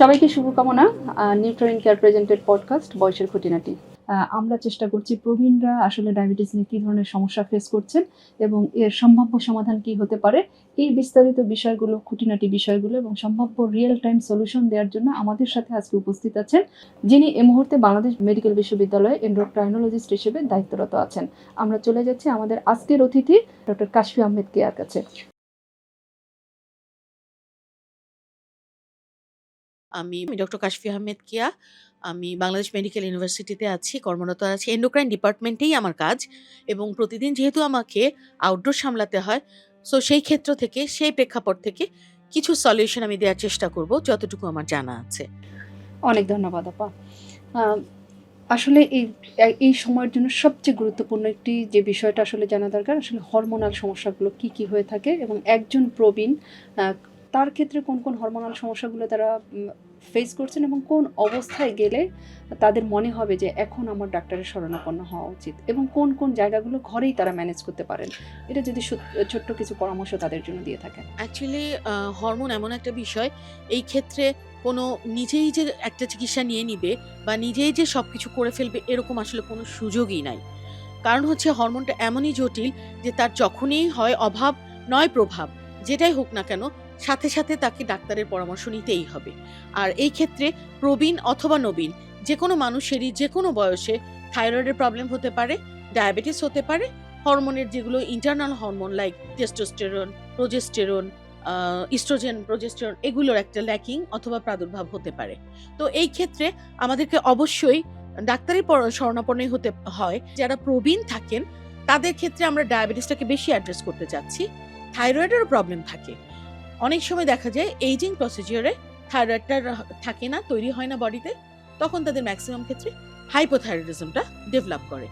সবাইকে শুভকামনা নিউট্রিন care presented podcast, বয়সের খুঁটিনাটি। আমরা চেষ্টা করছি প্রবীণরা আসলে ডায়াবেটিস নিয়ে কী ধরনের সমস্যা ফেস করছেন এবং এর সম্ভাব্য সমাধান কি হতে পারে, এই বিস্তারিত বিষয়গুলো, খুঁটিনাটি বিষয়গুলো এবং সম্ভাব্য রিয়েল টাইম সলিউশন দেওয়ার জন্য আমাদের সাথে আজকে উপস্থিত আছেন, যিনি এই মুহূর্তে বাংলাদেশ মেডিকেল বিশ্ববিদ্যালয়ে এন্ডোক্রাইনোলজিস্ট হিসেবে দায়িত্বরত আছেন। আমরা চলে যাচ্ছি আমাদের আজকের অতিথি, ডক্টর কাশফি আহমেদ কেয়ার কাছে। আমি ডক্টর কাশফি আহমেদ কিয়া। আমি বাংলাদেশ মেডিকেল ইউনিভার্সিটিতে আছি, কর্মরত আছি এন্ডোক্রাইন ডিপার্টমেন্টেই আমার কাজ। এবং প্রতিদিন যেহেতু আমাকে আউটডোর সামলাতে হয় সো সেই ক্ষেত্র থেকে, সেই প্রেক্ষাপট থেকে কিছু সলিউশন আমি দেওয়ার চেষ্টা করব, যতটুকু আমার জানা আছে। অনেক ধন্যবাদ, আপা। আসলে এই এই সময়ের জন্য সবচেয়ে গুরুত্বপূর্ণ একটি যে বিষয়টা আসলে জানা দরকার, আসলে হরমোনাল সমস্যাগুলো কি কি হয়ে থাকে এবং একজন প্রবীণ তার ক্ষেত্রে কোন কোন হরমোনাল সমস্যাগুলো তারা ফেস করছেন এবং কোন অবস্থায় গেলে তাদের মনে হবে যে এখন আমার ডাক্তারের শরণাপন্ন হওয়া উচিত এবং কোন কোন জায়গাগুলো ঘরেই তারা ম্যানেজ করতে পারেন। এটা যদি ছোট্ট কিছু পরামর্শ তাদের জন্য দিয়ে থাকেন। অ্যাকচুয়ালি হরমোন এমন একটা বিষয়, এই ক্ষেত্রে কোনো নিজেই যে একটা চিকিৎসা নিয়ে নিবে বা নিজেই যে সব কিছু করে ফেলবে এরকম আসলে কোনো সুযোগই নাই। কারণ হচ্ছে হরমোনটা এমনই জটিল যে তার যখনই হয় অভাব নয় প্রভাব, যেটাই হোক না কেন সাথে সাথে তাকে ডাক্তারের পরামর্শ নিতেই হবে। আর এই ক্ষেত্রে প্রবীণ অথবা নবীন যে কোনো মানুষেরই যে কোনো বয়সে থাইরয়েডের প্রবলেম হতে পারে, ডায়াবেটিস হতে পারে, হরমোনের যেগুলো internal hormone like testosterone progesterone estrogen progesterone এগুলোর একটা ল্যাকিং অথবা প্রাদুর্ভাব হতে পারে। তো এই ক্ষেত্রে আমাদেরকে অবশ্যই ডাক্তারের শরণাপন্ন হতে হয়। যারা প্রবীণ থাকেন, তাদের ক্ষেত্রে আমরা ডায়াবেটিসটাকে বেশি অ্যাড্রেস করতে চাচ্ছি। থাইরয়েডেরও প্রবলেম থাকে। অনেক সময় দেখা যায় এইজিং প্রসিজিওরে থাইরয়েডটা থাকে না, তৈরি হয় না বডিতে তখন তাদের ম্যাক্সিমাম ক্ষেত্রে হাইপোথাইরয়েডিজমটা ডেভেলপ করে।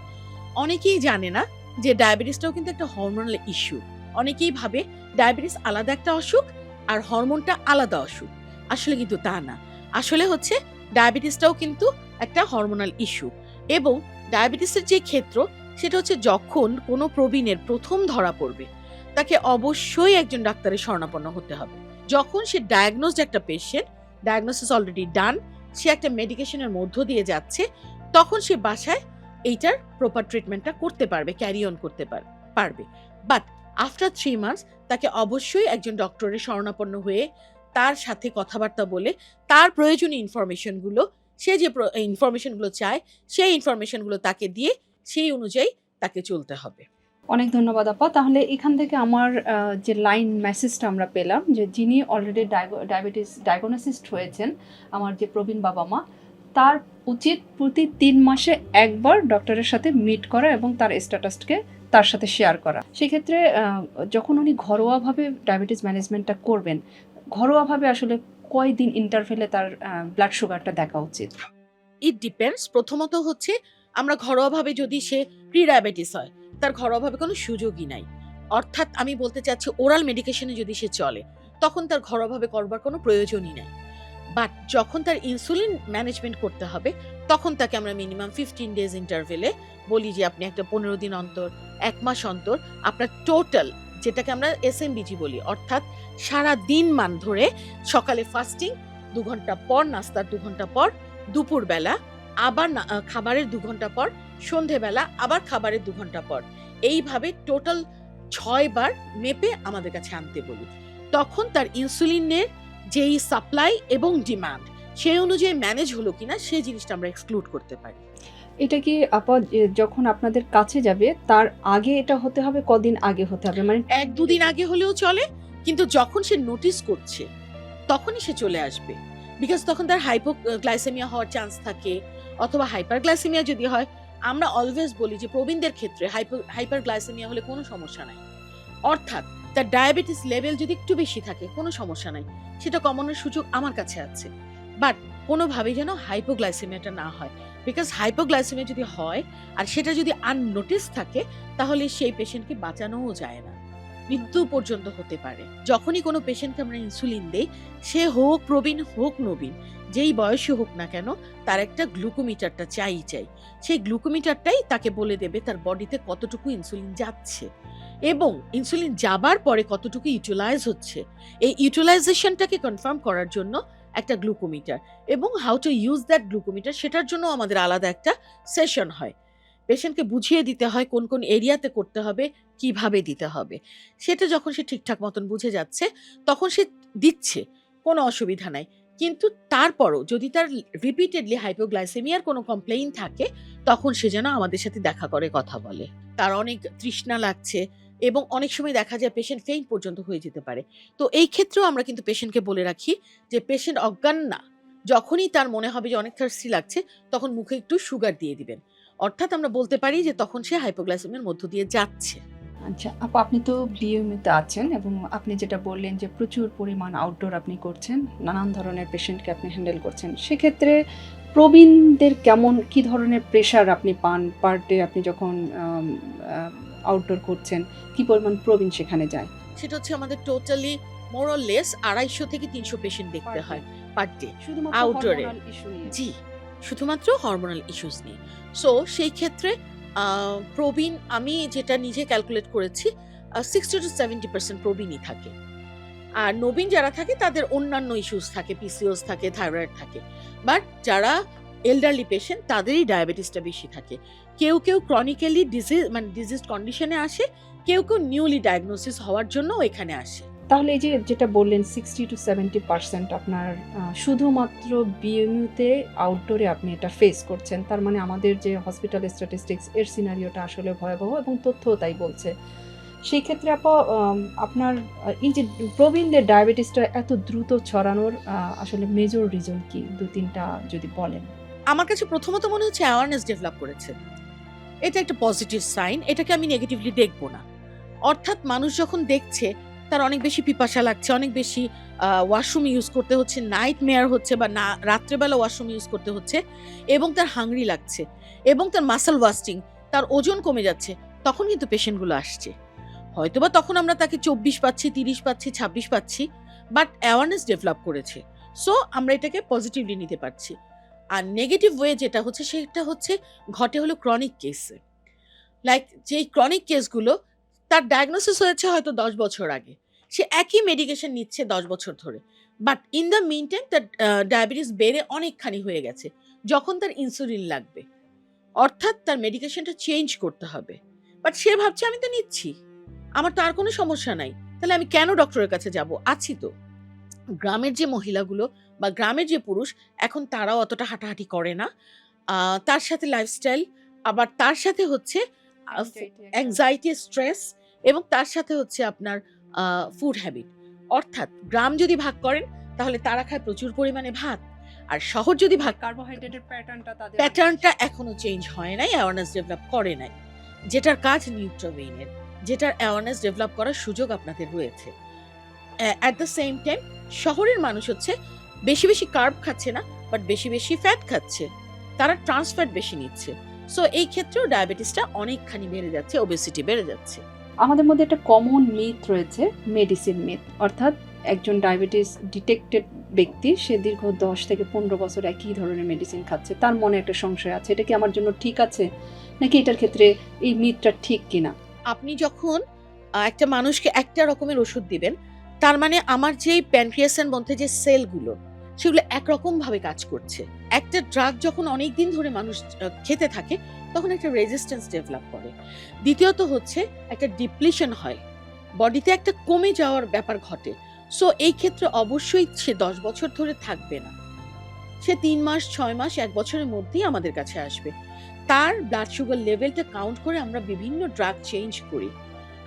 অনেকেই জানে না যে ডায়াবেটিসটাও কিন্তু একটা হরমোনাল ইস্যু অনেকেই ভাবে ডায়াবেটিস আলাদা একটা অসুখ আর হরমোনটা আলাদা অসুখ। আসলে কিন্তু তা না। আসলে হচ্ছে ডায়াবেটিসটাও কিন্তু একটা হরমোনাল ইস্যু এবং ডায়াবেটিসের যে ক্ষেত্র, সেটা হচ্ছে যখন কোনো প্রবীণের প্রথম ধরা পড়বে তাকে অবশ্যই একজন ডাক্তারের শরণাপন্ন হতে হবে। যখন সে ডায়াগনোসড একটা পেশেন্ট ডায়াগনোসিস অলরেডি ডান সে একটা মেডিকেশনের মধ্য দিয়ে যাচ্ছে, তখন সে বাসায় এইটার প্রপার ট্রিটমেন্টটা করতে পারবে ক্যারি অন করতে পার- পারবে। বাট আফটার থ্রি মান্থস তাকে অবশ্যই একজন ডক্টরের শরণাপন্ন হয়ে তার সাথে কথাবার্তা বলে তার প্রয়োজনীয় ইনফরমেশনগুলো সে যে ইনফরমেশনগুলো চায়, সেই ইনফরমেশনগুলো তাকে দিয়ে সেই অনুযায়ী তাকে চলতে হবে। অনেক ধন্যবাদ আপা। তাহলে এখান থেকে আমার যে লাইন মেসেজটা আমরা পেলাম, যে যিনি অলরেডি ডায়াবেটিস ডায়াগনোসিসড হয়েছেন, আমার যে প্রবীণ বাবা মা, তার উচিত প্রতি তিন মাসে একবার ডক্টরের সাথে মিট করা এবং তার স্ট্যাটাসকে তার সাথে শেয়ার করা। সেক্ষেত্রে যখন উনি ঘরোয়াভাবে ডায়াবেটিস ম্যানেজমেন্টটা করবেন, ঘরোয়াভাবে আসলে কয়দিন ইন্টারভেলে তার ব্লাড সুগারটা দেখা উচিত? ইট ডিপেন্ডস প্রথমত হচ্ছে, আমরা ঘরোয়াভাবে যদি সে প্রি ডায়াবেটিস হয়, তার ঘরোয়াভাবে কোনো সুযোগই নাই। অর্থাৎ আমি বলতে চাচ্ছি ওরাল মেডিকেশনে যদি সে চলে, তখন তার ঘরোয়াভাবে করবার কোনো প্রয়োজনই নাই। বাট যখন তার ইনসুলিন ম্যানেজমেন্ট করতে হবে, তখন তাকে আমরা মিনিমাম ফিফটিন ডেজ ইন্টারভেলে বলি যে, আপনি একটা পনেরো দিন অন্তর, এক মাস অন্তর, আপনার টোটাল যেটাকে আমরা এস এসএমবিজি বলি, অর্থাৎ সারা দিন মান ধরে সকালে ফাস্টিং দু ঘণ্টা পর নাস্তার দু ঘণ্টা পর, দুপুরবেলা আবার খাবারের দু ঘণ্টা পর সন্ধেবেলা আবার খাবারের দু ঘণ্টা পর। এইভাবে টোটাল ছয় বার মেপে আমাদের কাছে আনতে বলি। তখন তার ইনসুলিনের যেই সাপ্লাই এবং ডিমান্ড সেই অনুযায়ী ম্যানেজ হলো কিনা সেই জিনিসটা আমরা এক্সক্লুড করতে পারি। এটা কি আপা যখন আপনাদের কাছে যাবে তার আগে এটা হতে হবে কদিন আগে হতে হবে? মানে এক দুদিন আগে হলেও চলে কিন্তু যখন সে নোটিস করছে তখনই সে চলে আসবে। বিকজ তখন তার হাইপোগ্লাইসেমিয়া হওয়ার চান্স থাকে অথবা হাইপারগ্লাইসেমিয়া যদি হয় আমরা অলওয়েজ বলি যে প্রবীণদের ক্ষেত্রে হাইপার হাইপারগ্লাইসেমিয়া হলে কোনো সমস্যা নাই। অর্থাৎ তার ডায়াবেটিস লেভেল যদি একটু বেশি থাকে, কোনো সমস্যা নাই। সেটা কমানোর সুযোগ আমার কাছে আছে। বাট কোনোভাবেই যেন হাইপোগ্লাইসেমিয়াটা না হয়। বিকজ হাইপোগ্লাইসেমিয়া যদি হয়, আর সেটা যদি আননোটিস থাকে, তাহলে সেই পেশেন্টকে বাঁচানোও যায় না। মৃত্যু পর্যন্ত হতে পারে। যখনই কোনো পেশেন্টকে আমরা ইনসুলিন দেই, সে হোক প্রবীণ, হোক নবীন যেই বয়সী হোক না কেন, তার একটা গ্লুকোমিটারটা চাই চাই। সেই গ্লুকোমিটারটাই তাকে বলে দেবে তার বডিতে কতটুকু ইনসুলিন যাচ্ছে এবং ইনসুলিন যাবার পরে কতটুকু ইউটিলাইজ হচ্ছে। এই ইউটিলাইজেশনটাকে কনফার্ম করার জন্য একটা গ্লুকোমিটার এবং how to use that glucometer সেটার জন্য আমাদের আলাদা একটা সেশন হয়। পেশেন্টকে বুঝিয়ে দিতে হয় কোন কোন এরিয়াতে করতে হবে, কীভাবে দিতে হবে। সেটা যখন সে ঠিকঠাক মতন বুঝে যাচ্ছে, তখন সে দিচ্ছে, কোনো অসুবিধা নাই। কিন্তু তারপরও যদি তার রিপিটেডলি হাইপোগ্লাইসেমিয়ার কোনো কমপ্লেইন থাকে, তখন সে যেন আমাদের সাথে দেখা করে, কথা বলে। তার অনেক তৃষ্ণা লাগছে এবং অনেক সময় দেখা যায় পেশেন্ট ফেইন পর্যন্ত হয়ে যেতে পারে। তো এই ক্ষেত্রেও আমরা কিন্তু পেশেন্টকে বলে রাখি যে পেশেন্ট অজ্ঞান না। যখনই তার মনে হবে যে, অনেক থার্সি লাগছে, তখন মুখে একটু সুগার দিয়ে দিবেন। অর্থাৎ আমরা বলতে পারি যে, তখন সে হাইপোগ্লাইসেমিয়ার মধ্য দিয়ে যাচ্ছে। আচ্ছা আপু আপনি তো বিএমইতে আছেন এবং আপনি যেটা বললেন যে প্রচুর পরিমাণ আউটডোর আপনি করছেন নানান ধরনের পেশেন্টকে আপনি হ্যান্ডেল করছেন সেক্ষেত্রে প্রবীণদের কেমন কি ধরনের প্রেশার আপনি পান পার ডে আপনি যখন আউটডোর করছেন? কি পরিমাণ প্রবীণ সেখানে যায়? সেটা হচ্ছে আমাদের টোটালি মোরলেস আড়াইশো থেকে তিনশো পেশেন্ট দেখতে হয় পার ডে নিয়ে। জি শুধুমাত্র হরমোনাল ইস্যুস নিয়ে। সো সেই ক্ষেত্রে প্রবীণ আমি যেটা নিজে ক্যালকুলেট করেছি সিক্সটি টু সেভেন্টি পার্সেন্ট প্রবীণই থাকে। আর নবীন যারা থাকে তাদের অন্যান্য ইস্যুস থাকে পিসিওস থাকে থাইরয়েড থাকে। বাট যারা এল্ডারলি পেশেন্ট তাদেরই ডায়াবেটিসটা বেশি থাকে। কেউ কেউ ক্রনিক্যালি ডিজিজ মানে ডিজিজ কন্ডিশনে আসে, কেউ কেউ নিউলি ডায়াগনোসিস হওয়ার জন্য এখানে আসে। তাহলে এই যে যেটা বললেন সিক্সটি টু সেভেন্টি পার্সেন্ট আপনার শুধুমাত্র বিএমইউতে আউটডোরে আপনি এটা ফেস করছেন। তার মানে আমাদের যে হসপিটাল স্ট্যাটিস্টিক্স এর সিনারিওটা আসলে ভয়াবহ এবং তথ্যও তাই বলছে। সেই ক্ষেত্রে আপা আপনার এই যে প্রবীণদের ডায়াবেটিসটা এত দ্রুত ছড়ানোর আসলে মেজর রিজন কি? দু, তিনটা যদি বলেন। আমার কাছে প্রথমত মনে হচ্ছে অ্যাওয়ারনেস ডেভেলপ করেছে। এটা একটা পজিটিভ সাইন এটাকে আমি নেগেটিভলি দেখব না। অর্থাৎ মানুষ যখন দেখছে তার অনেক বেশি পিপাসা লাগছে, অনেক বেশি ওয়াশরুম ইউজ করতে হচ্ছে নাইট মেয়ার হচ্ছে বা না, রাত্রেবেলা ওয়াশরুম ইউজ করতে হচ্ছে এবং তার হাংরি লাগছে এবং তার মাসেল ওয়াস্টিং তার ওজন কমে যাচ্ছে, তখন কিন্তু পেশেন্টগুলো আসছে। হয়তোবা তখন আমরা তাকে চব্বিশ পাচ্ছি, তিরিশ পাচ্ছি, ছাব্বিশ পাচ্ছি বাট অ্যাওয়ারনেস ডেভেলপ করেছে। সো আমরা এটাকে পজিটিভলি নিতে পারছি। আর নেগেটিভ ওয়ে যেটা হচ্ছে, সেটা হচ্ছে ঘটে হলো ক্রনিক কেসে লাইক যেই ক্রনিক কেসগুলো তার ডায়াগনোসিস হয়েছে হয়তো দশ বছর আগে। সে একই মেডিকেশন নিচ্ছে দশ বছর ধরে। But in the mean time তার ডায়াবেটিস বেড়ে অনেকখানি হয়ে গেছে যখন তার ইনসুলিন লাগবে। অর্থাৎ তার মেডিকেশনটা চেঞ্জ করতে হবে। বাট সে ভাবছে আমি তো নিচ্ছি। আমার তো আর কোনো সমস্যা নাই। তাহলে আমি কেন ডক্টরের কাছে যাব? আছি তো। গ্রামের যে মহিলাগুলো বা গ্রামের যে পুরুষ এখন তারাও অতটা হাঁটাহাঁটি করে না। তার সাথে লাইফস্টাইল আবার তার সাথে হচ্ছে অ্যাংজাইটি স্ট্রেস এবং তার সাথে হচ্ছে আপনার ফুড হ্যাবিট অর্থাৎ গ্রাম যদি ভাগ করেন তাহলে তারা খায় প্রচুর পরিমাণে ভাত। আর শহর যদি ভাগ কার্বোহাইড্রেটের প্যাটার্নটা তাদের প্যাটার্নটা এখনও চেঞ্জ হয় নাই অ্যাওয়ারনেস ডেভেলপ করে নাই। যেটার কাজ নিউট্রোভেইনের যেটার অ্যাওয়ারনেস ডেভেলপ করার সুযোগ আপনাদের রয়েছে। অ্যাট দ্য সেম টাইম শহরের মানুষ হচ্ছে বেশি বেশি কার্ব খাচ্ছে না বাট বেশি বেশি ফ্যাট খাচ্ছে। তারা ট্রান্সফ্যাট বেশি নিচ্ছে। সো এই ক্ষেত্রেও ডায়াবেটিসটা অনেকখানি বেড়ে যাচ্ছে ওবেসিটি বেড়ে যাচ্ছে। আমাদের মধ্যে একটা কমন মিথ রয়েছে মেডিসিন মিথ অর্থাৎ একজন ডায়াবেটিস ডিটেক্টেড ব্যক্তি, সে দীর্ঘ দশ থেকে পনেরো বছর একই ধরনের মেডিসিন খাচ্ছে। তার মনে একটা সংশয় আছে, এটা কি আমার জন্য ঠিক আছে? নাকি এটার ক্ষেত্রে এই মিথটা ঠিক কিনা? আপনি যখন একটা মানুষকে একটা রকমের ওষুধ দিবেন, তার মানে আমার যে প্যানক্রিয়াসের মধ্যে যে সেলগুলো সেগুলো একরকমভাবে কাজ করছে। একটা ড্রাগ যখন অনেক দিন ধরে মানুষ খেতে থাকে তখন একটা রেজিস্ট্যান্স ডেভেলপ করে। দ্বিতীয়ত হচ্ছে একটা ডিপ্লিশন হয়। বডিতে একটা কমে যাওয়ার ব্যাপার ঘটে। সো এই ক্ষেত্রে অবশ্যই সে দশ বছর ধরে থাকবে না। সে তিন মাস, ছয় মাস, এক বছরের মধ্যেই আমাদের কাছে আসবে। তার ব্লাড সুগার লেভেলটা কাউন্ট করে আমরা বিভিন্ন ড্রাগ চেঞ্জ করি।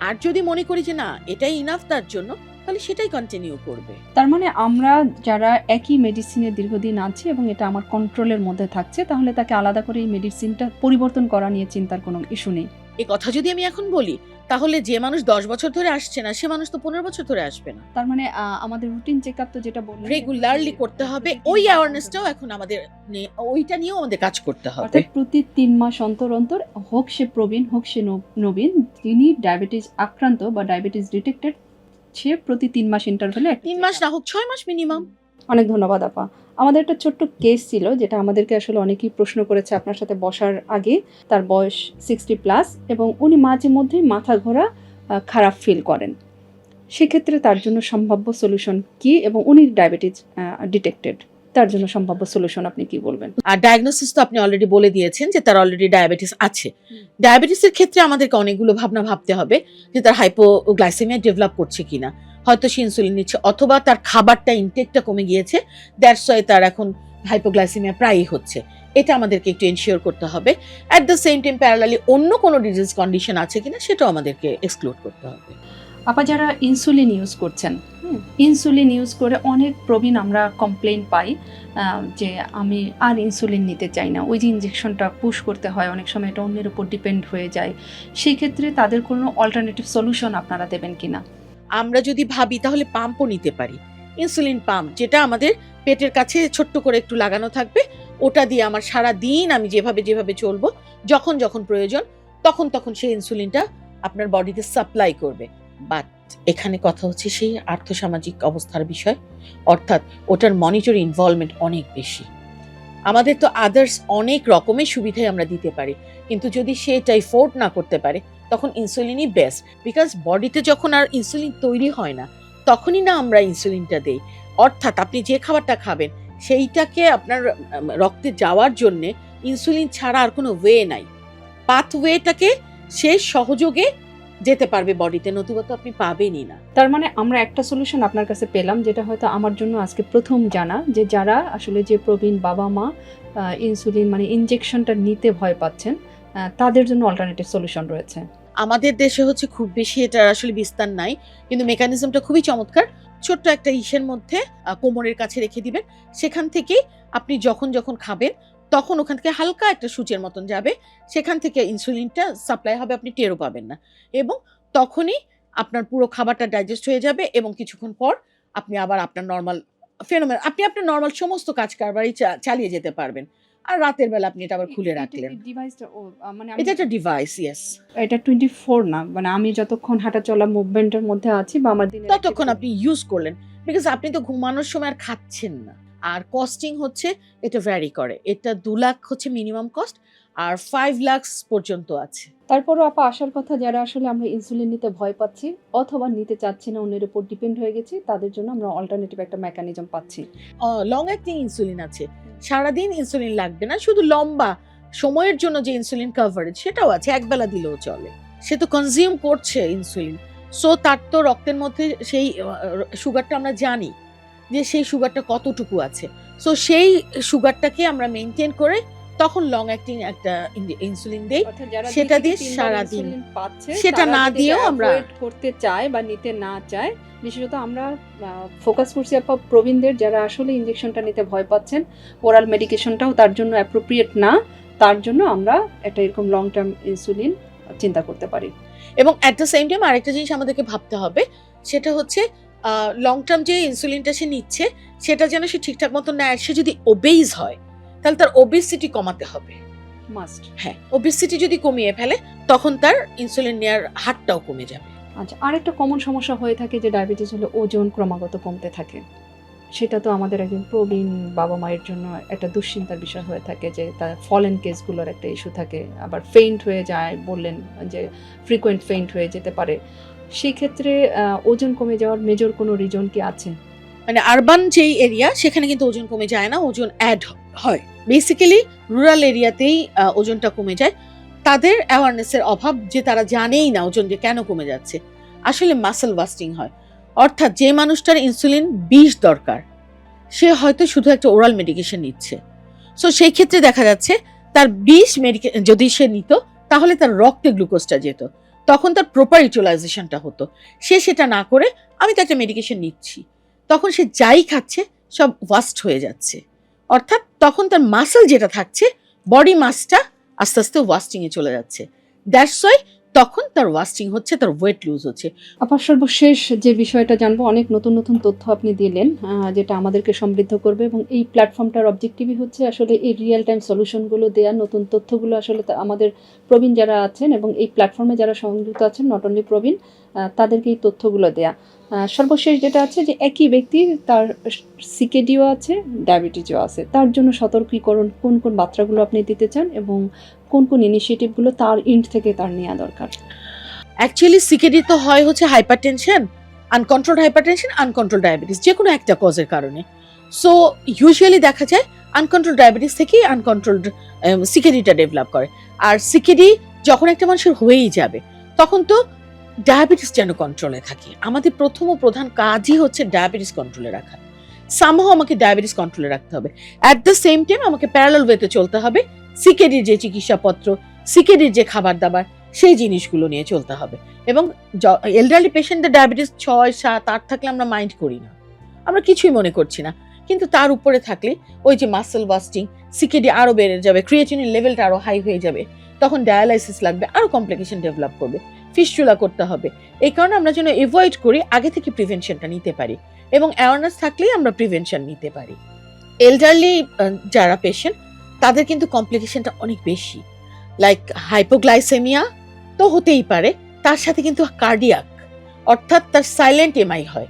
আর যদি মনে করি যে না, এটাই ইনাফ তার জন্য তাহলে সেটাই কন্টিনিউ করবে। তার মানে আমরা যারা একই মেডিসিনে দীর্ঘদিন আছি এবং এটা আমার কন্ট্রোলের মধ্যে থাকছে তাহলে তাকে আলাদা করে এই মেডিসিনটা পরিবর্তন করা নিয়ে চিন্তার কোনো ইস্যু নেই। এই কথা যদি আমি এখন বলি তাহলে যে মানুষ দশ বছর ধরে আসছে না সে মানুষ তো পনেরো বছর ধরে আসবে না। তার মানে আমাদের রুটিন চেক আপ তো যেটা বললেন রেগুলারলি করতে হবে ওই অ্যাওয়ারনেসটাও এখন আমাদের ওইটা নিয়েও আমাদের কাজ করতে হবে। অর্থাৎ প্রতি তিন মাস অন্তর অন্তর হোক সে প্রবীণ হোক সে নব- নবীন যিনি ডায়াবেটিস আক্রান্ত বা ডায়াবেটিস ডিটেক্টেড সে প্রতি তিন মাস ইন্টারভেলে তিন মাস না হোক ছয় মাস মিনিমাম অনেক ধন্যবাদ আপা। আমাদের একটা ছোট্ট কেস ছিল যেটা আমাদেরকে আসলে অনেকেই প্রশ্ন করেছে আপনার সাথে বসার আগে। তার বয়স সিক্সটি প্লাস এবং উনি মাঝে মধ্যেই মাথা ঘোরা খারাপ ফিল করেন। সেক্ষেত্রে তার জন্য সম্ভাব্য সলিউশন কি এবং উনি ডায়াবেটিস ডিটেক্টেড তার জন্য সম্ভাব্য সলিউশন আপনি কি বলবেন? আর ডায়াগনোসিস তো আপনি অলরেডি বলে দিয়েছেন যে তার অলরেডি ডায়াবেটিস আছে। ডায়াবেটিসের ক্ষেত্রে আমাদেরকে অনেকগুলো ভাবনা ভাবতে হবে যে তার হাইপোগ্লাইসেমিয়া ডেভেলপ করছে কিনা। হয়তো সে ইনসুলিন নিচ্ছে অথবা তার খাবারটা ইনটেকটা কমে গিয়েছে দ্যাটস ওয়াই তার এখন হাইপোগ্লাইসেমিয়া প্রায়ই হচ্ছে। এটা আমাদেরকে একটু এনশিওর করতে হবে। At the same time parallelly অন্য কোনো ডিজিজ কন্ডিশন আছে কিনা সেটাও আমাদেরকে এক্সক্লুড করতে হবে। আপা যারা ইনসুলিন ইউজ করছেন ইনসুলিন ইউজ করে অনেক প্রবীণ আমরা কমপ্লেন পাই যে আমি আর ইনসুলিন নিতে চাই না। ওই যে ইঞ্জেকশনটা পুশ করতে হয়, অনেক সময় এটা অন্যের উপর ডিপেন্ড হয়ে যায়। সেই ক্ষেত্রে তাদের কোনো অল্টারনেটিভ সলিউশন আপনারা দেবেন কিনা? আমরা যদি ভাবি, তাহলে পাম্পও নিতে পারি। ইনসুলিন পাম্প যেটা আমাদের পেটের কাছে ছোট্ট করে একটু লাগানো থাকবে, ওটা দিয়ে আমার সারা দিন আমি যেভাবে যেভাবে চলবো, যখন যখন প্রয়োজন, তখন তখন সেই ইনসুলিনটা আপনার বডিতে সাপ্লাই করবে। বাট এখানে কথা হচ্ছে সেই আর্থসামাজিক অবস্থার বিষয়। অর্থাৎ ওটার মনিটর ইনভলভমেন্ট অনেক বেশি। আমাদের তো আদার্স অনেক রকমের সুবিধাই আমরা দিতে পারি। কিন্তু যদি সে এটা এফোর্ড না করতে পারে, তখন ইনসুলিনই বেস্ট বিকজ বডিতে যখন আর ইনসুলিন তৈরি হয় না, তখনই না আমরা ইনসুলিনটা দেই। অর্থাৎ আপনি যে খাবারটা খাবেন, সেইটাকে আপনার রক্তে যাওয়ার জন্যে ইনসুলিন ছাড়া আর কোনো ওয়ে নাই। পাথওয়েটাকে সে সহযোগে যেতে পারবে বডিতে নতুবা তো আপনি পাবেনই না। তার মানে আমরা একটা সলিউশন আপনার কাছে পেলাম যেটা হয়তো আমার জন্য আজকে প্রথম জানা যে যারা আসলে যে প্রবীণ বাবা মা ইনসুলিন মানে ইনজেকশনটা নিতে ভয় পাচ্ছেন তাদের জন্য অল্টারনেটিভ সলিউশন রয়েছে। আমাদের দেশে হচ্ছে খুব বেশি এটার আসলে বিস্তার নাই কিন্তু মেকানিজমটা খুবই চমৎকার। ছোট্ট একটা ইসের মধ্যে কোমরের কাছে রেখে দিবেন সেখান থেকেই আপনি যখন যখন খাবেন তখন ওখান থেকে হালকা একটা সূচের মতন যাবে সেখান থেকে ইনসুলিনটা সাপ্লাই হবে আপনি টেরও পাবেন না। এবং তখনই আপনার পুরো খাবারটা ডাইজেস্ট হয়ে যাবে এবং কিছুক্ষণ পর আপনি আবার আপনার নর্মাল ফেনোমেন আপনি আপনার নর্মাল সমস্ত কাজ কারবারই চালিয়ে যেতে পারবেন। আর রাতের বেলা আপনি এটা আবার খুলে রাখলেন। মানে এটা একটা ডিভাইস ইয়েস এটা টোয়েন্টি ফোর না মানে আমি যতক্ষণ হাঁটা চলা মুভমেন্টের মধ্যে আছি বা আমার ততক্ষণ আপনি ইউজ করলেন। বিকজ আপনি তো ঘুমানোর সময় আর খাচ্ছেন না। আর কস্টিং হচ্ছে এটা ভ্যারি করে। এটা দু লাখ হচ্ছে মিনিমাম কস্ট আর ফাইভ লাখস পর্যন্ত আছে। তারপরও আপা আসার কথা যারা আসলে আমরা ইনসুলিন নিতে ভয় পাচ্ছি অথবা নিতে চাচ্ছি না অন্যের উপর ডিপেন্ড হয়ে গেছি তাদের জন্য আমরা অল্টারনেটিভ একটা মেকানিজম পাচ্ছি। লং অ্যাক্টিং ইনসুলিন আছে। সারাদিন ইনসুলিন লাগবে না শুধু লম্বা সময়ের জন্য যে ইনসুলিন কভারেজ সেটাও আছে একবেলা দিলেও চলে। সে তো কনজিউম করছে ইনসুলিন সো তার তো রক্তের মধ্যে সেই সুগারটা আমরা জানি। যে সেই সুগারটা কতটুকু আছে? সো সেই সুগারটাকে আমরা মেনটেন করে তখন লং অ্যাক্টিং একটা ইনসুলিন দেই। সেটা দিয়ে সারাদিন। insulin পাচ্ছে সেটা না দিয়েও আমরা- করতে চায় বা নিতে না চায় বিশেষত আমরা ফোকাস করছি আপা প্রবীণদের যারা আসলে ইনজেকশনটা নিতে ভয় পাচ্ছেন ওরাল মেডিকেশনটাও তার জন্য অ্যাপ্রোপ্রিয়েট না তার জন্য আমরা একটা এরকম লং টার্ম ইনসুলিন চিন্তা করতে পারি। এবং অ্যাট দ্য সেম টাইম আরেকটা জিনিস আমাদেরকে ভাবতে হবে সেটা হচ্ছে লং টার্ম যে ইনসুলিনটা সে নিচ্ছে সেটা যেন সে ঠিকঠাক মতো নেয়। সে যদি ওবেইজ হয় তাহলে তার ওবেসিটি কমাতে হবে। মাস্ট হ্যাঁ ওবেসিটি যদি কমিয়ে ফেলে তখন তার ইনসুলিন নেওয়ার হারটাও কমে যাবে। আচ্ছা আরেকটা কমন সমস্যা হয়ে থাকে যে ডায়াবেটিস হলে ওজন ক্রমাগত কমতে থাকে। সেটা তো আমাদের একজন প্রবীণ বাবা মায়ের জন্য একটা দুশ্চিন্তার বিষয় হয়ে থাকে যে তার ফলেন কেসগুলোর একটা ইস্যু থাকে। আবার ফেইন্ট হয়ে যায় বললেন যে ফ্রিকোয়েন্ট ফেইন্ট হয়ে যেতে পারে। সেই ক্ষেত্রে আহ, ওজন কমে যাওয়ার মেজর কোনো রিজন কি আছে? মানে আরবান যেই এরিয়া সেখানে কিন্তু ওজন কমে যায় না ওজন অ্যাড হয়। বেসিক্যালি রুরাল এরিয়াতেই ওজনটা কমে যায়। তাদের অ্যাওয়ারনেসের অভাব যে তারা জানেই না ওজন যে কেন কমে যাচ্ছে। আসলে মাসেল ওয়াস্টিং হয়। অর্থাৎ যে মানুষটার ইনসুলিন বিষ দরকার সে হয়তো শুধু একটা ওরাল মেডিকেশন নিচ্ছে। সো সেই ক্ষেত্রে দেখা যাচ্ছে তার বিষ মেডিকে যদি সে নিত তাহলে তার রক্তে গ্লুকোজটা যেত। তখন তার প্রপার ইউটিলাইজেশনটা হতো। সে সেটা না করে আমি তাকে মেডিকেশন নিচ্ছি। তখন সে যাই খাচ্ছে, সব ওয়াস্ট হয়ে যাচ্ছে। অর্থাৎ তখন তার মাসেল যেটা থাকছে বডি মাসটা আস্তে আস্তে ওয়াস্টিংয়ে চলে যাচ্ছে। দ্যাটস ওয়াই তখন তার ওয়াস্টিং হচ্ছে, তার ওয়েট লুজ হচ্ছে। আবার সর্বশেষ যে বিষয়টা জানব, অনেক নতুন নতুন তথ্য আপনি দিলেন যেটা আমাদেরকে সমৃদ্ধ করবে এবং এই প্ল্যাটফর্মটার অবজেক্টিভই হচ্ছে আসলে এই রিয়েল টাইম সলিউশনগুলো দেওয়া নতুন তথ্যগুলো আসলে আমাদের প্রবীণ যারা আছেন এবং এই প্ল্যাটফর্মে যারা সংযুক্ত আছেন নট অনলি প্রবীণ তাদেরকে এই তথ্যগুলো দেয়া। সর্বশেষ যেটা আছে যে একই ব্যক্তি তার সিকেডিও আছে ডায়াবেটিসও আছে। তার জন্য সতর্কীকরণ কোন কোন বার্তাগুলো আপনি দিতে চান এবং কোন কোন ইনিশিয়েটিভগুলো তার ইন্ড থেকে তার নেওয়া দরকার? অ্যাকচুয়ালি সিকেডি তো হয় হচ্ছে hypertension uncontrol hypertension uncontrol diabetes যে কোনো একটা কজের কারণে। সো ইউজুয়ালি দেখা যায় আনকন্ট্রোল ডায়াবেটিস থেকেই আনকন্ট্রোলড সিকেডিটা ডেভেলপ করে। আর সিকেডি যখন একটা মানুষের হয়েই যাবে, তখন তো ডায়াবেটিস যেন কন্ট্রোলে থাকে। আমাদের প্রথম ও প্রধান কাজই হচ্ছে ডায়াবেটিস কন্ট্রোলে রাখা। সামহ আমাকে ডায়াবেটিস কন্ট্রোলে রাখতে হবে। অ্যাট দ্য সেম টাইম আমাকে প্যারালাল ওয়েতে চলতে হবে। সিকেডির যে চিকিৎসাপত্র, সিকেডির যে খাবার দাবার সেই জিনিসগুলো নিয়ে চলতে হবে। এবং এলডারলি পেশেন্টদের ডায়াবেটিস ছয়, সাত, আট থাকলে আমরা মাইন্ড করি না। আমরা কিছুই মনে করছি না। কিন্তু তার উপরে থাকলে ওই যে মাসেল বাস্টিং সিকেডি আরও বেড়ে যাবে ক্রিয়েটিনের লেভেলটা আরও হাই হয়ে যাবে, তখন ডায়ালাইসিস লাগবে, আরও কমপ্লিকেশন ডেভেলপ করবে ফিস্টুলা করতে হবে। এই কারণে আমরা যেন এভয়েড করি, আগে থেকে প্রিভেনশনটা নিতে পারি। এবং অ্যাওয়ারনেস থাকলেই আমরা প্রিভেনশন নিতে পারি। এলডারলি যারা পেশেন্ট তাদের কিন্তু কমপ্লিকেশনটা অনেক বেশি। লাইক হাইপোগ্লাইসেমিয়া তো হতেই পারে, তার সাথে কিন্তু কার্ডিয়াক অর্থাৎ তার সাইলেন্ট এমআই হয়।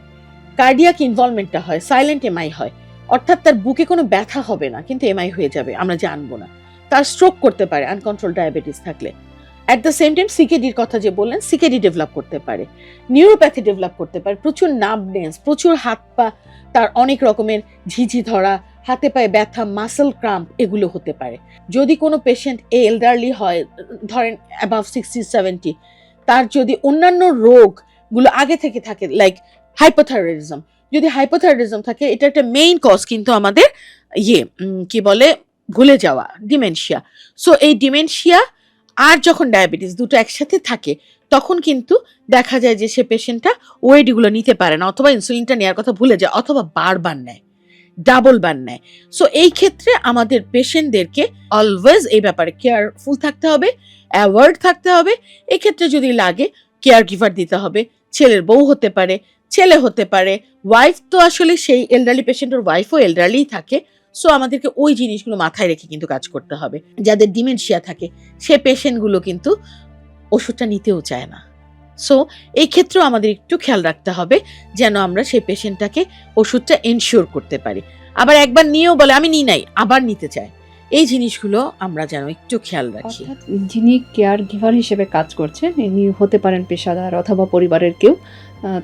কার্ডিয়াক ইনভলভমেন্টটা হয় সাইলেন্ট এমআই হয়। অর্থাৎ তার বুকে কোনো ব্যথা হবে না, কিন্তু এমআই হয়ে যাবে, আমরা জানব না। তার স্ট্রোক করতে পারে আনকন্ট্রোল ডায়াবেটিস থাকলে। অ্যাট দ্য সেম টাইম সিকেডির কথা যে বললেন সিকেডি ডেভেলপ করতে পারে। নিউরোপ্যাথি ডেভেলপ করতে পারে, প্রচুর নার্ভনেস প্রচুর হাত পা, তার অনেক রকমের ঝিঝি ধরা হাতে পায়ে ব্যথা মাসেল ক্রাম্প এগুলো হতে পারে। যদি কোনো পেশেন্ট এলডারলি হয়, ধরেন অ্যাবাভ সিক্সটি সেভেন্টি তার যদি অন্যান্য রোগগুলো আগে থেকে থাকে লাইক হাইপোথাইরয়েডিজম যদি হাইপোথাইরয়েডিজম থাকে, এটা একটা মেইন কজ কিন্তু আমাদের ইয়ে কি বলে, ভুলে যাওয়া ডিমেনশিয়া সো এই ডিমেনশিয়া আর যখন ডায়াবেটিস দুটো একসাথে থাকে, তখন কিন্তু দেখা যায় যে সে পেশেন্টটা ওয়েডগুলো নিতে পারে না, অথবা ইনসুলিনটা নেওয়ার কথা ভুলে যায়, অথবা বারবার নেয়। ডাবল বার নেয়। সো এই ক্ষেত্রে আমাদের পেশেন্টদেরকে অলওয়েজ এই ব্যাপারে কেয়ারফুল থাকতে হবে অ্যাওয়ার্ড থাকতে হবে। এক্ষেত্রে যদি লাগে কেয়ার গিভার দিতে হবে। ছেলের বউ হতে পারে, ছেলে হতে পারে ওয়াইফ তো আসলে সেই এলডারলি পেশেন্টের ওয়াইফও এলডারলিই থাকে। সো আমাদেরকে ওই জিনিসগুলো মাথায় রেখে কিন্তু কাজ করতে হবে। যাদের ডিমেনশিয়া থাকে, সে পেশেন্টগুলো কিন্তু ওষুধটা নিতেও চায় না। সো এই ক্ষেত্রেও আমাদের একটু খেয়াল রাখতে হবে যেন আমরা সেই পেশেন্টটাকে ওষুধটা এনশিওর করতে পারি। আবার একবার নিয়েও বলে আমি নিই নাই আবার নিতে চাই এই জিনিসগুলো আমরা যেন একটু খেয়াল রাখি। যিনি কেয়ার গিভার হিসেবে কাজ করছেন ইনি হতে পারেন পেশাদার অথবা পরিবারের কেউ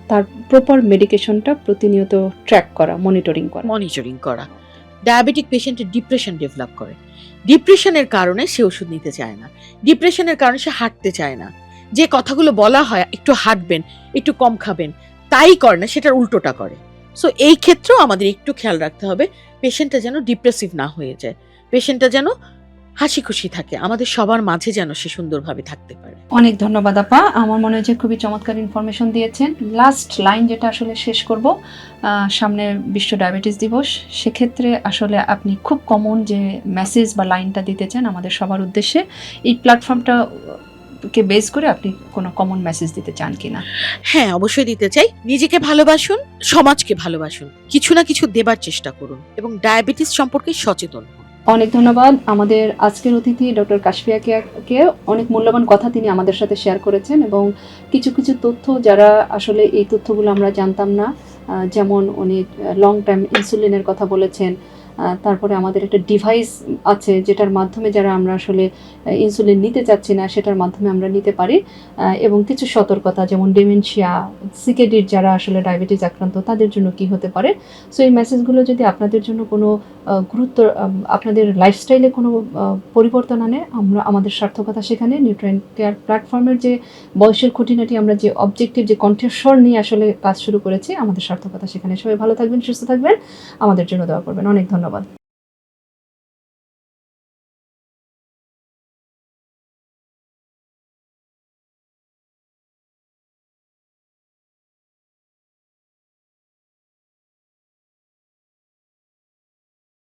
তার প্রপার মেডিকেশনটা প্রতিনিয়ত ট্র্যাক করা মনিটরিং করা। মনিটরিং করা। ডায়াবেটিক পেশেন্টের ডিপ্রেশন ডেভেলপ করে। ডিপ্রেশনের কারণে সে ওষুধ নিতে চায় না। ডিপ্রেশনের কারণে সে হাঁটতে চায় না। যে কথাগুলো বলা হয়, একটু হাঁটবেন, একটু কম খাবেন, তাই করে না, সেটার উল্টোটা করে। সো এই ক্ষেত্রেও আমাদের একটু খেয়াল রাখতে হবে পেশেন্টটা যেন ডিপ্রেসিভ না হয়ে যায়। পেশেন্টটা যেন হাসি খুশি থাকে, আমাদের সবার মাঝে যেন সে সুন্দরভাবে থাকতে পারে। অনেক ধন্যবাদ আপা, আমার মনে হয় যে খুবই চমৎকার ইনফরমেশন দিয়েছেন। লাস্ট লাইন যেটা আসলে শেষ করব সামনে বিশ্ব ডায়াবেটিস দিবস, সেক্ষেত্রে আসলে আপনি খুব কমন যে মেসেজ বা লাইনটা দিতে চান আমাদের সবার উদ্দেশ্যে, এই প্ল্যাটফর্মটা কে বেস করে আপনি কোনো কমন মেসেজ দিতে চান কিনা? হ্যাঁ অবশ্যই দিতে চাই। নিজেকে ভালোবাসুন সমাজকে ভালোবাসুন। কিছু না কিছু দেবার চেষ্টা করুন এবং ডায়াবেটিস সম্পর্কে সচেতন অনেক ধন্যবাদ। আমাদের আজকের অতিথি ডক্টর কাশফিয়াকে অনেক মূল্যবান কথা তিনি আমাদের সাথে শেয়ার করেছেন এবং কিছু কিছু তথ্য যারা আসলে এই তথ্যগুলো আমরা জানতাম না যেমন উনি লং টাইম ইনসুলিনের কথা বলেছেন তারপরে আমাদের একটা ডিভাইস আছে যেটার মাধ্যমে যারা আমরা আসলে ইনসুলিন নিতে চাচ্ছি না, সেটার মাধ্যমে আমরা নিতে পারি। এবং কিছু সতর্কতা, যেমন ডেমেনশিয়া সিকেডির যারা আসলে ডায়াবেটিস আক্রান্ত, তাদের জন্য কি হতে পারে? সো এই মেসেজগুলো যদি আপনাদের জন্য কোনো গুরুত্ব আপনাদের লাইফস্টাইলে কোনো পরিবর্তন আনে, আমরা, আমাদের সার্থকতা সেখানে নিউট্রিয়েন্ট কেয়ার প্ল্যাটফর্মের যে বয়সের খুঁটিনাটি, আমরা যে অবজেক্টিভ যে কণ্ঠস্বর নিয়ে আসলে কাজ শুরু করেছি, আমাদের সার্থকতা সেখানে। সবাই ভালো থাকবেন, সুস্থ থাকবেন। আমাদের জন্য দোয়া করবেন। অনেক ধন্যবাদ। Кирова.